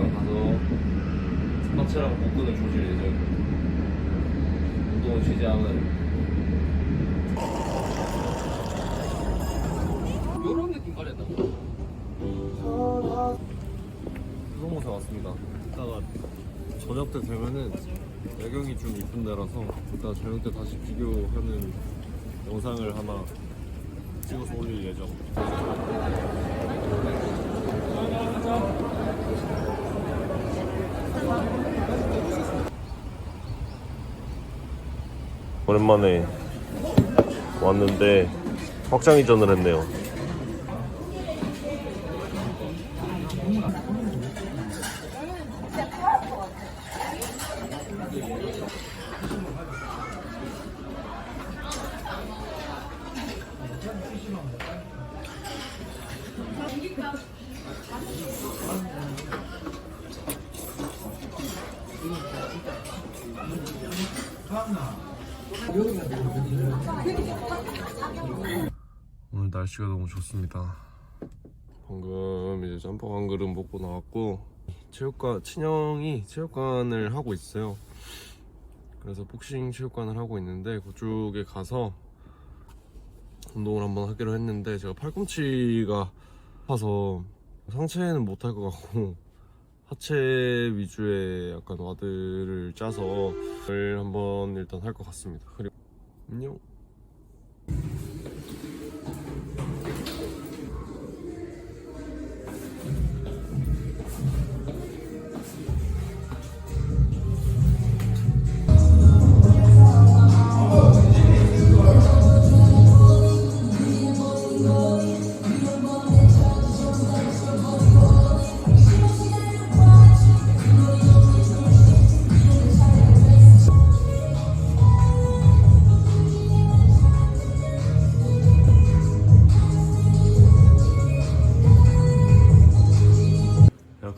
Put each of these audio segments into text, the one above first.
형 체육관 가서 하체랑 복근을 조질. 운동은 쉬지 않은 요런 느낌 가렸다. 수성못에 왔습니다. 이따가 저녁 때 되면은 야경이 좀 이쁜 데라서 이따 저녁 때 다시 비교하는 영상을 하나 찍어서 올릴 예정. 오랜만에 왔는데 확장 이전을 했네요. 오늘 날씨가 너무 좋습니다. 방금 이제 짬뽕 한 그릇 먹고 나왔고 체육관 친형이 체육관을 하고 있어요. 그래서 복싱 체육관을 하고 있는데 그쪽에 가서 운동을 한번 하기로 했는데 제가 팔꿈치가 아파서 상체는 못할 것 같고 하체 위주의 약간 와드를 짜서 을 한번 일단 할 것 같습니다. 그리고 안녕.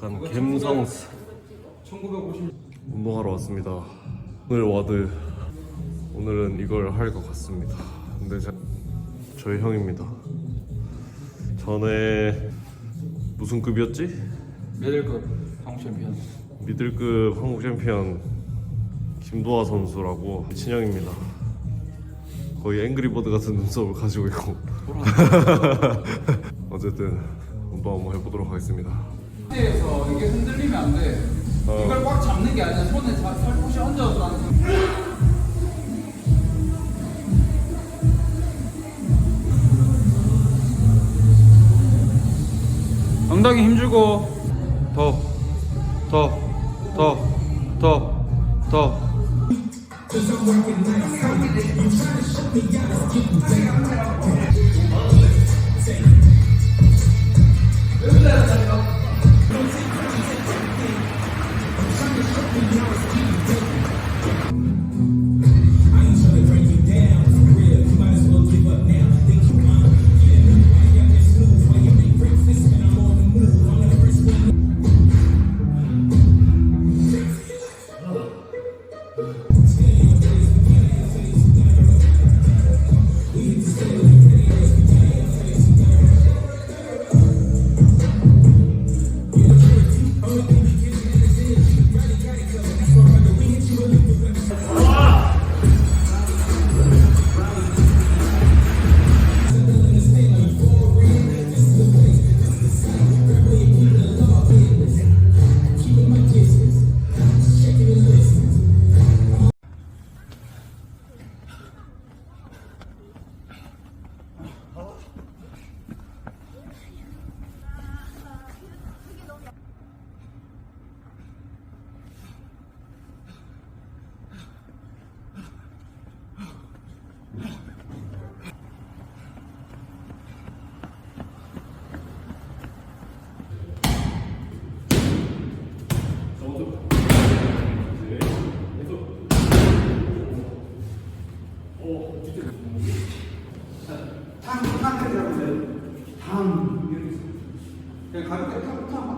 약간 갬성 1950. 운동하러 왔습니다. 오늘 와드 오늘은 이걸 할 것 같습니다. 근데 제, 저희 형입니다. 전에 무슨 급이었지? 메들급 한국 챔피언. 미들급 한국 챔피언 김도하 선수라고 친형입니다. 거의 앵그리버드 같은 눈썹을 가지고 있고 어쨌든 운동 한번 해보도록 하겠습니다. 상태에서 이게 흔들리면 안 돼. 어. 이걸 꽉 잡는 게 아니라 손에 자- 살포시 얹어서 하는 거. 엉덩이 힘주고 더, 더, 더, 더, 더. 탕 가볍게 탕탕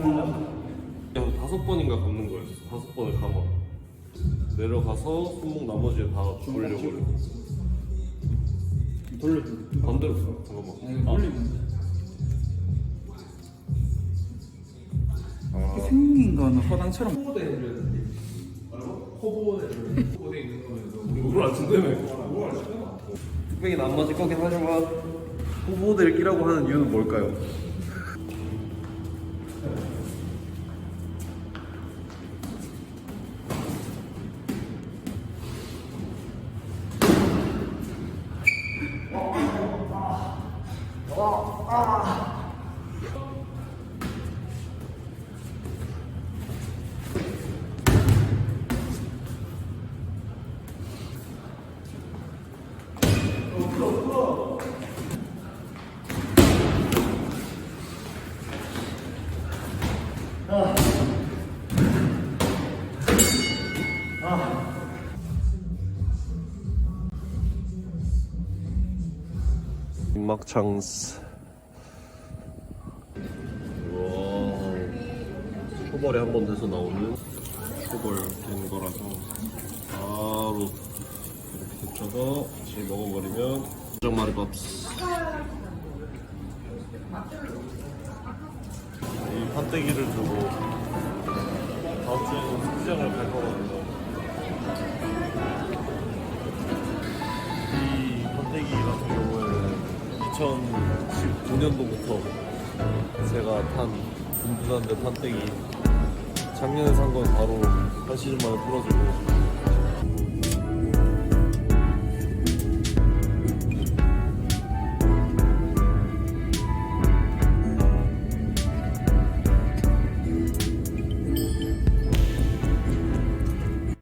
싫어. 그냥 다섯 번인가 감는 거예요. 다섯 번을 감아. 내려가서 손목 나머지에 다 돌려버려. 돌려. 반대로 가. 잠깐만. 아니 돌리면. 생긴 거는 허당처럼 호보대 해줘야 돼. 호보대. 호보대 있는 거는 물안 준다며. 뚝배기는 안 맞을 거긴 하지만 후보들 끼라고 하는 이유는 뭘까요? 막창스. 초벌에 한 번 돼서 나오는 초벌 된 거라서 바로 이렇게 데쳐서 같이 먹어버리면 정마리밥스. 이 판때기를 두고 다음 주에는 숙장을 갈 거거든요 2019년도부터 제가 탄 든든한데 판때기 작년에 산 건 바로 한 시즌 만에 풀어지고